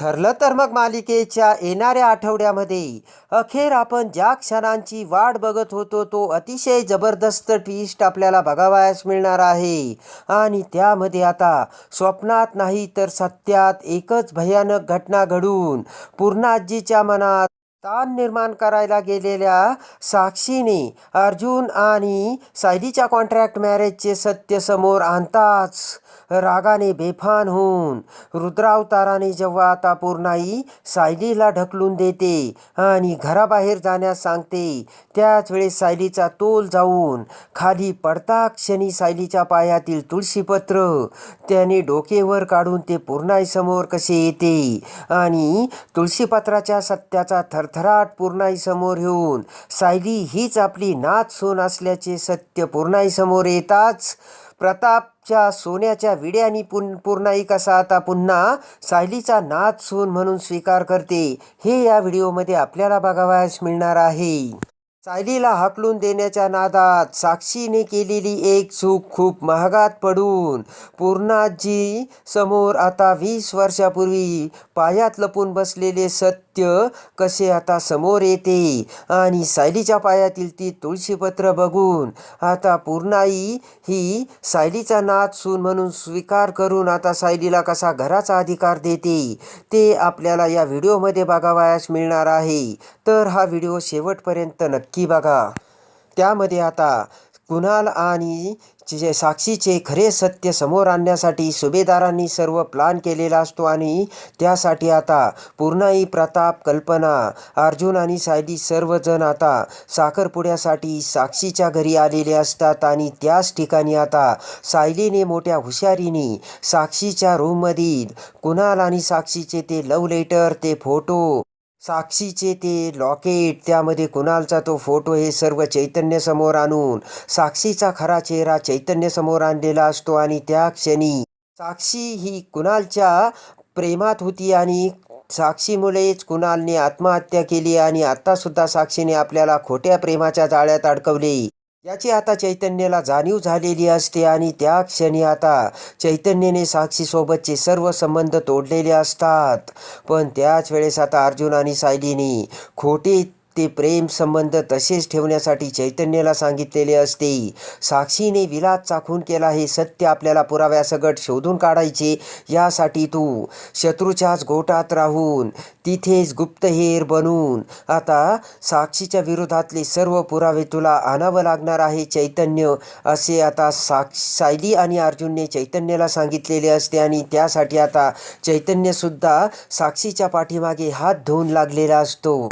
ठरलं तर मग मालिकेच्या येणाऱ्या आठवड्यामध्ये. अखेर आपण ज्या क्षणांची वाट बघत होतो तो अतिशय जबरदस्त ट्विस्ट आपल्याला बघावयास मिळणार आहे. आणि त्यामध्ये आता स्वप्नात नाही तर सत्यात एकच भयानक घटना घडून पूर्णाजीच्या मनात ताण निर्माण करायला गेलेल्या साक्षीने अर्जुन आणि सायलीच्या कॉन्ट्रॅक्ट मॅरेजचे सत्य समोर आणताच रागाने बेफान होऊन रुद्रावताराने जेव्हा आता पूर्णाई सायलीला ढकलून देते आणि घराबाहेर जाण्यास सांगते त्याच वेळेस सायलीचा तोल जाऊन खाली पडता क्षणी सायलीच्या पायातील तुळशीपत्र त्याने डोकेवर काढून ते पूर्णाईसमोर कसे येते आणि तुळशीपत्राच्या सत्याचा थर थरथराट पूर्णाईसमोर येऊन सायली हीच आपली नाच सोन असल्याचे सत्य पूर्णाईसमोर येताच प्रतापच्या सोन्याच्या विड्यानी पुन पूर्णाई कसा आता पुन्हा सायलीचा नाच सोन म्हणून स्वीकार करते हे या व्हिडिओमध्ये आपल्याला बघावयास मिळणार आहे. सायलीला हाकलून देण्याच्या नादात साक्षीने केलेली एक चूक खूप महागात पडून पूर्णाजी समोर आता वीस वर्षापूर्वी पायात लपून बसलेले सत्य कसे आता समोर येते आणि सायलीच्या पायातील ती तुळशीपत्र बघून आता पूर्णाई ही सायलीचा नाच सून म्हणून स्वीकार करून आता सायलीला कसा घराचा अधिकार देते ते आपल्याला या व्हिडिओमध्ये बघावयास मिळणार आहे. तर हा व्हिडिओ शेवटपर्यंत नक्की बघा. त्यामध्ये आता कुणाल आणि जे साक्षीचे खरे सत्य समोर आणण्यासाठी सुभेदारांनी सर्व प्लान केलेला असतो आणि त्यासाठी आता पूर्णाई प्रताप कल्पना अर्जुन आणि सायली सर्वजण आता साखरपुड्यासाठी साक्षीच्या घरी आलेले असतात आणि त्याच ठिकाणी आता सायलीने मोठ्या हुशारीने साक्षीच्या रूममधील कुणाल आणि साक्षीचे ते लव लेटर ते फोटो साक्षीचे ते लॉकेट त्यामध्ये कुणालचा तो फोटो हे सर्व चैतन्य समोर आणून साक्षीचा खरा चेहरा चैतन्य समोर आणलेला असतो आणि त्या क्षणी साक्षी ही कुणालच्या प्रेमात होती आणि साक्षीमुळेच कुणालने आत्महत्या केली आणि आत्तासुद्धा साक्षीने आपल्याला खोट्या प्रेमाच्या जाळ्यात अडकवले. याची आता चैतन्याला जाणीव झालेली असते आणि त्या क्षणी आता चैतन्याने साक्षीसोबतचे सर्व संबंध तोडलेले असतात. पण त्याच वेळेस आता अर्जुन आणि सायलीने खोटी ते प्रेम संबंध तसेच ठेवण्यासाठी चैतन्याला सांगितलेले असते. साक्षीने विलास चाखून केला हे सत्य आपल्याला पुराव्यासकट शोधून काढायचे यासाठी तू शत्रूच्याच गोटात राहून तिथेच गुप्तहेर बनून आता साक्षीच्या विरोधातले सर्व पुरावे तुला आणावं लागणार आहे चैतन्य. असे आता साक्ष सायली आणि अर्जुनने चैतन्याला सांगितलेले असते आणि त्यासाठी आता चैतन्यसुद्धा साक्षीच्या पाठीमागे हात धुवून लागलेला असतो.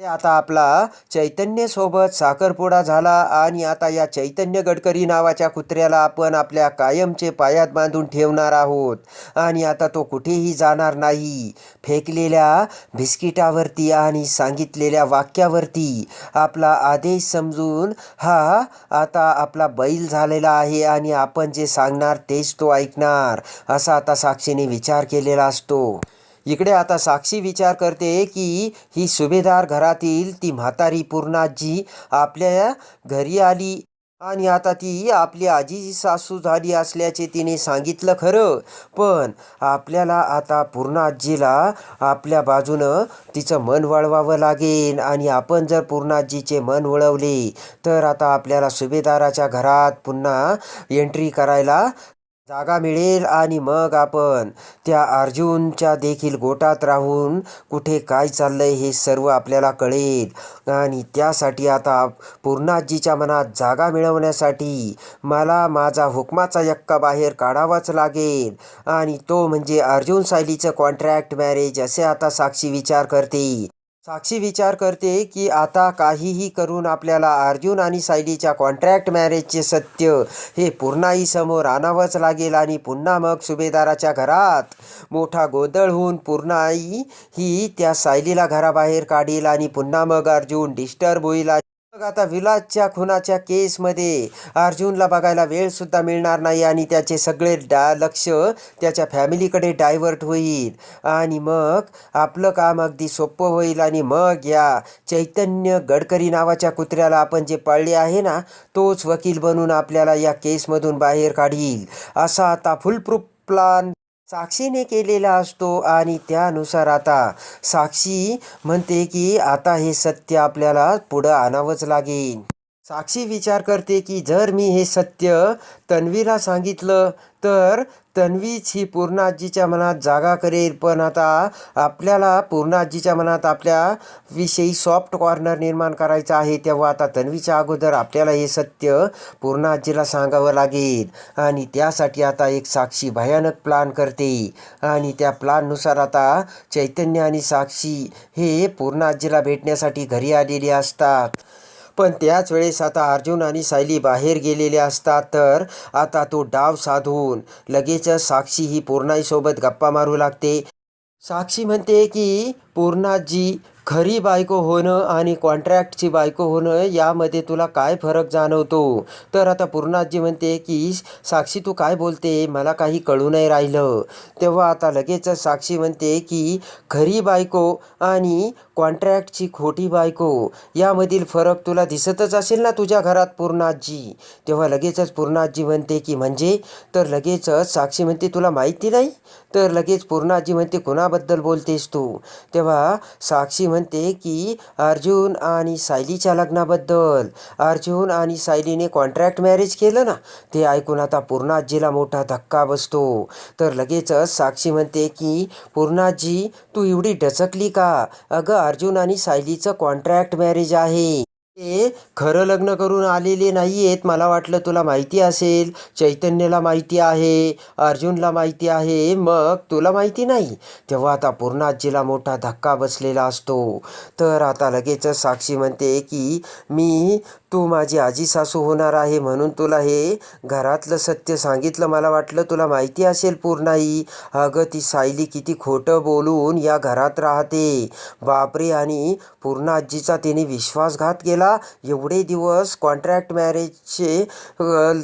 आता आपला चैतन्यसोबत साखरपुडा झाला आणि आता या चैतन्य गडकरी नावाच्या कुत्र्याला आपण आपल्या कायमचे पायात बांधून ठेवणार आहोत. आणि आता तो कुठेही जाणार नाही. फेकलेल्या बिस्किटावरती आणि सांगितलेल्या वाक्यावरती आपला आदेश समजून हा आता आपला बैल झालेला आहे आणि आपण जे सांगणार तेच तो ऐकणार असा आता साक्षीने विचार केलेला असतो. इकडे आता साक्षी विचार करते की ही सुभेदार घरातील ती म्हातारी पूर्णाजी आपल्या घरी आली आणि आता ती आपली आजी सासू झाली असल्याचे तिने सांगितलं खरं. पण आपल्याला आता पूर्ण आजीला आपल्या बाजूनं तिचं मन वळवावं लागेल आणि आपण जर पूर्णाजीचे मन वळवले तर आता आपल्याला सुभेदाराच्या घरात पुन्हा एंट्री करायला जागा मिळेल आणि मग आपण त्या अर्जुनच्या देखील गोटात राहून कुठे काय चाललंय हे सर्व आपल्याला कळेल. आणि त्यासाठी आता पूर्णाजीच्या मनात जागा मिळवण्यासाठी मला माझा हुकमाचा यक्का बाहेर काढावाच लागेल. आणि तो म्हणजे अर्जुन सायलीचं कॉन्ट्रॅक्ट मॅरेज असे आता साक्षी विचार करते साक्षी विचार करते की आता काहीही करून आपल्याला अर्जुन आणि सायलीच्या कॉन्ट्रॅक्ट मॅरेजचे सत्य हे पूर्णाई समोर आणावंच लागेल आणि पुन्हा मग सुभेदाराच्या घरात मोठा गोंधळ होऊन पूर्णाई ही त्या सायलीला घराबाहेर काढील आणि पुन्हा मग अर्जुन डिस्टर्ब होईल आता विलासच्या खुनाच्या केसमध्ये अर्जुनला बघायला वेळसुद्धा मिळणार नाही आणि त्याचे सगळे डा लक्ष त्याच्या फॅमिलीकडे डायव्हर्ट होईल. आणि मग आपलं काम अगदी सोपं होईल आणि मग या चैतन्य गडकरी नावाच्या कुत्र्याला आपण जे पाळले आहे ना तोच वकील बनून आपल्याला या केसमधून बाहेर काढील. असा आता फुलप्रूफ प्लान साक्षीने केलेला असतो आणि त्यानुसार आता साक्षी म्हणते की आता हे सत्य आपल्याला पुढं आणावंच लागेल. साक्षी विचार करते की जर मी हे सत्य तन्वीला सांगितलं तर तन्वीच ही पूर्णाजीच्या मनात जागा करेल. पण आता आपल्याला पूर्णाजीच्या मनात आपल्या विषयी सॉफ्ट कॉर्नर निर्माण करायचं आहे तेव्हा आता तन्वीच्या अगोदर आपल्याला हे सत्य पूर्णाजीला सांगावं लागेल. आणि त्यासाठी आता एक साक्षी भयानक प्लान करते. आणि त्या प्लाननुसार आता चैतन्य आणि साक्षी हे पूर्णाजीला भेटण्यासाठी घरी आलेले असतात. पण त्याच वेळेस आता अर्जुन आणि सायली बाहेर गेलेले असतात तर आता तो डाव साधून लगेचच साक्षी ही पूर्णाईसोबत गप्पा मारू लागते. साक्षी म्हणते की पूर्णाजी खरी बायको होणं आणि कॉन्ट्रॅक्टची बायको होणं यामध्ये तुला काय फरक जाणवतो? तर आता पूर्णाजी म्हणते की साक्षी तू काय बोलते? मला काही कळू नाही राहिलं. तेव्हा आता लगेचच साक्षी म्हणते की खरी बायको आणि कॉन्ट्रॅक्टची खोटी बायको यामधील फरक तुला दिसतच असेल ना तुझ्या घरात पूर्णाजी? तेव्हा लगेचच पूर्णाजी म्हणते की म्हणजे? तर लगेचच साक्षी म्हणते तुला माहिती नाही? तर लगेच पूर्णाजी म्हणते कुणाबद्दल बोलतेस तू? तेव्हा साक्षी म्हणते की अर्जुन आणि सायलीच्या लग्नाबद्दल. अर्जुन आणि सायलीने कॉन्ट्रॅक्ट मॅरेज केलं ना ते ऐकून आता पूर्णाजीला मोठा धक्का बसतो. तर लगेचच साक्षी म्हणते की पूर्णाजी तू एवढी डचकली का? अगं अर्जुन आणि सायलीचं कॉन्ट्रॅक्ट मॅरेज आहे. ते खरं लग्न करून आलेले नाही आहेत मला वाटलं तुला माहिती असेल. चैतन्यला माहिती आहे अर्जुनला माहिती आहे मग तुला माहिती नाही. तेव्हा आता पूर्णाजीला मोठा धक्का बसलेला असतो. तर आता लगेचच साक्षी म्हणते की मी तू माझी आजी सासू होणार आहे म्हणून तुला हे घरातलं सत्य सांगितलं. मला वाटलं तुला माहिती असेल पूर्णाई. अगं ती सायली किती खोटं बोलून या घरात राहते. बापरे आणि पूर्ण आजीचा तिने विश्वासघात केला? एवढे दिवस कॉन्ट्रॅक्ट मॅरेजचे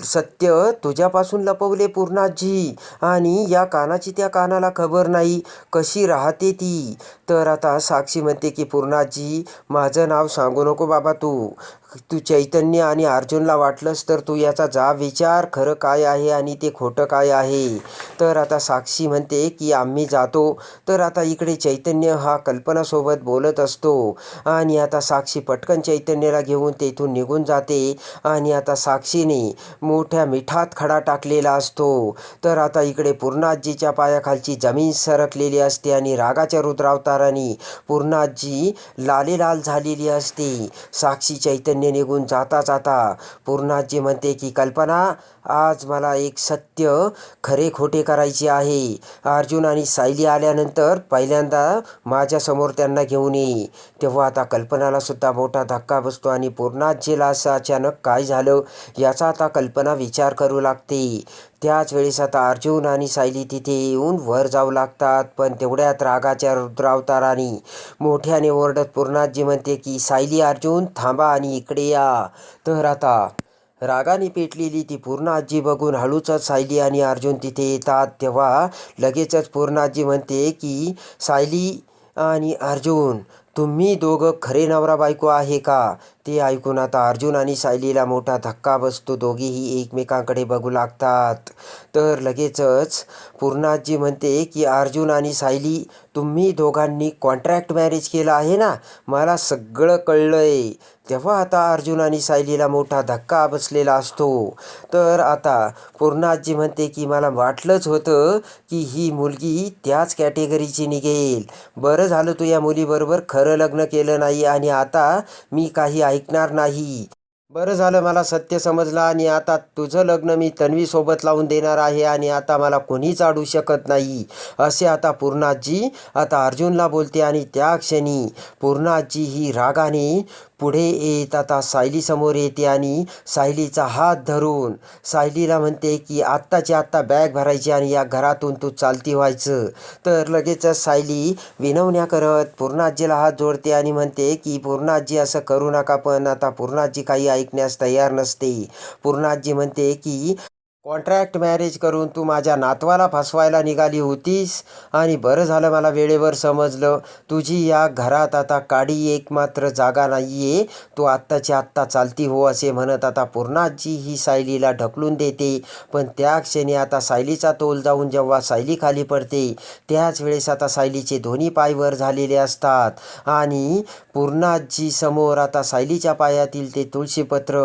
सत्य तुझ्यापासून लपवले पूर्णाजी आणि या कानाची त्या कानाला खबर नाही. कशी राहते ती? तर आता साक्षी म्हणते की पूर्णाजी माझं नाव सांगू नको बाबा तू. तू चैतन्य आणि अर्जुनला वाटलंस तर तू याचा जा विचार. खरं काय आहे आणि ते खोटं काय आहे? तर आता साक्षी म्हणते की आम्ही जातो. तर आता इकडे चैतन्य हा कल्पनासोबत बोलत असतो. आणि आता साक्षी पटकन चैतन्याला घेऊन तेथून निघून जाते. आणि आता साक्षीने मोठ्या मिठात खडा टाकलेला असतो. तर आता इकडे पूर्णाजीच्या पायाखालची जमीन सरकलेली असते आणि रागाच्या रुद्रावताराने पूर्णाजी लालेलाल झालेली असते. साक्षी चैतन्य निघून जाता जाता पूर्णाजी म्हणते की कल्पना आज मला एक सत्य खरे खोटे करायचे आहे. अर्जुन आणि सायली आल्यानंतर पहिल्यांदा माझ्यासमोर त्यांना घेऊन ये. तेव्हा आता कल्पनाला सुद्धा मोठा धक्का बसतो आणि पूर्णाजीला असं अचानक काय झालं याचा आता कल्पना विचार करू लागते. त्याच वेळेस आता अर्जुन आणि सायली तिथे येऊन वर जाऊ लागतात पण तेवढ्यात रागाच्या रुद्रावताराने मोठ्याने ओरडत पूर्णाजी म्हणते की सायली अर्जुन थांबा आणि इकडे या. तर आता रागाने पेटलेली ती पूर्णाजी बघून हळूच सायली आणि अर्जुन तिथे येतात. तेव्हा लगेचच पूर्णाजी म्हणते की सायली आणि अर्जुन तुम्ही दोघं खरे नवरा बायको आहे का? ते ऐकून आता अर्जुन आणि सायलीला मोठा धक्का बसतो. दोघेही एकमेकांकडे बघू लागतात. तर लगेचच पूर्णाजी म्हणते की अर्जुन आणि सायली तुम्ही दोघांनी कॉन्ट्रॅक्ट मॅरेज केलं आहे ना? मला सगळं कळलं आहे तेव्हा आता अर्जुन आणि सायलीला मोठा धक्का बसलेला असतो. तर आता पूर्णाजी म्हणते की मला वाटलंच होतं की ही मुलगी त्याच कॅटेगरीची निघेल. बरं झालं तू या मुलीबरोबर खरं लग्न केलं नाही आणि आता मी काही ऐकणार नाही. बरं झालं मला सत्य समजलं आणि आता तुझं लग्न मी तन्वीसोबत लावून देणार आहे आणि आता मला कोणीच अडू शकत नाही. असे आता पूर्णाजी आता अर्जुनला बोलते आणि त्या क्षणी पूर्णाजी ही रागाने पुढे येत आता सायलीसमोर येते आणि सायलीचा हात धरून सायलीला म्हणते की आत्ताची आत्ता बॅग भरायची आणि या घरातून तू चालती व्हायचं. तर लगेचच सायली विनवण्या करत पूर्णाजीला हात जोडते आणि म्हणते की पूर्णाजी असं करू नका पण आता पूर्णाजी काही ऐकण्यास तयार नसते. पूर्णाजी म्हणते की कॉन्ट्रॅक्ट मॅरेज करून तू माझ्या नातवाला फसवायला निघाली होतीस? आणि बरं झालं मला वेळेवर समजलं. तुझी या घरात आता काडी एक मात्र जागा नाही आहे तू आत्ताची आत्ता चालती हो असे म्हणत आता पूर्णाजी ही सायलीला ढकलून देते. पण त्या क्षणी आता सायलीचा तोल जाऊन जेव्हा सायली खाली पडते त्याच वेळेस आता सायलीचे दोन्ही पाय वर झालेले असतात. आणि पूर्णाजी समोर आता सायलीच्या पायातील ते तुळशीपत्र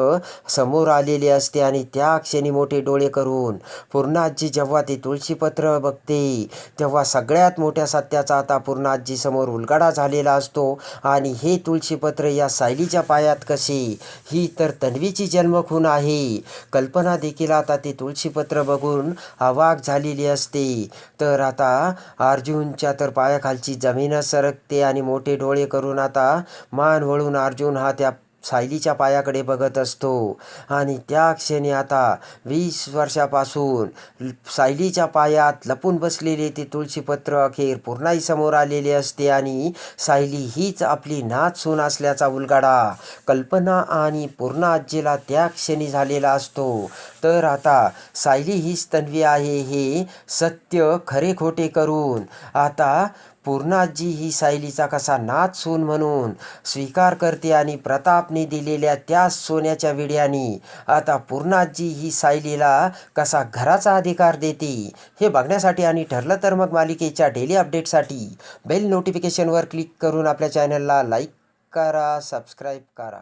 समोर आलेले असते आणि त्या क्षणी मोठे डोळे करून. पूर्णाजी जेव्हा ते तुळशीपत्र बघते तेव्हा सगळ्यात मोठ्या सत्याचा आता पूर्णाजी समोर उलगडा झालेला असतो. आणि हे तुळशीपत्र या सायलीच्या पायात कसे? ही तर तन्वीची जन्मखून आहे. कल्पना देखील आता ते तुळशीपत्र बघून अवाक झालेली असते. तर आता अर्जुनच्या तर पायाखालची जमीनच सरकते आणि मोठे डोळे करून आता मान वळून अर्जुन हा त्या सायलीच्या पायाकडे बघत असतो. आणि त्या क्षणी आता वीस वर्षापासून सायलीच्या पायात लपून बसलेले ते तुळशीपत्र अखेर पूर्णाई समोर आलेले असते आणि सायली हीच आपली नाच सून असल्याचा उलगाडा कल्पना आणि पूर्णा आजीला त्या क्षणी झालेला असतो. तर आता सायली हीच तन्वी आहे हे सत्य खरे खोटे करून. आता पूर्णाजी ही सायलीचा कसा नाच सून म्हणून स्वीकार करते आणि प्रतापने दिलेल्या त्या सोन्याच्या विड्याने आता पूर्णाजी ही सायलीला कसा घराचा अधिकार देते हे बघण्यासाठी आणि ठरलं तर मग मालिकेच्या डेली अपडेटसाठी बेल नोटिफिकेशनवर क्लिक करून आपल्या चॅनलला लाईक करा सबस्क्राईब करा.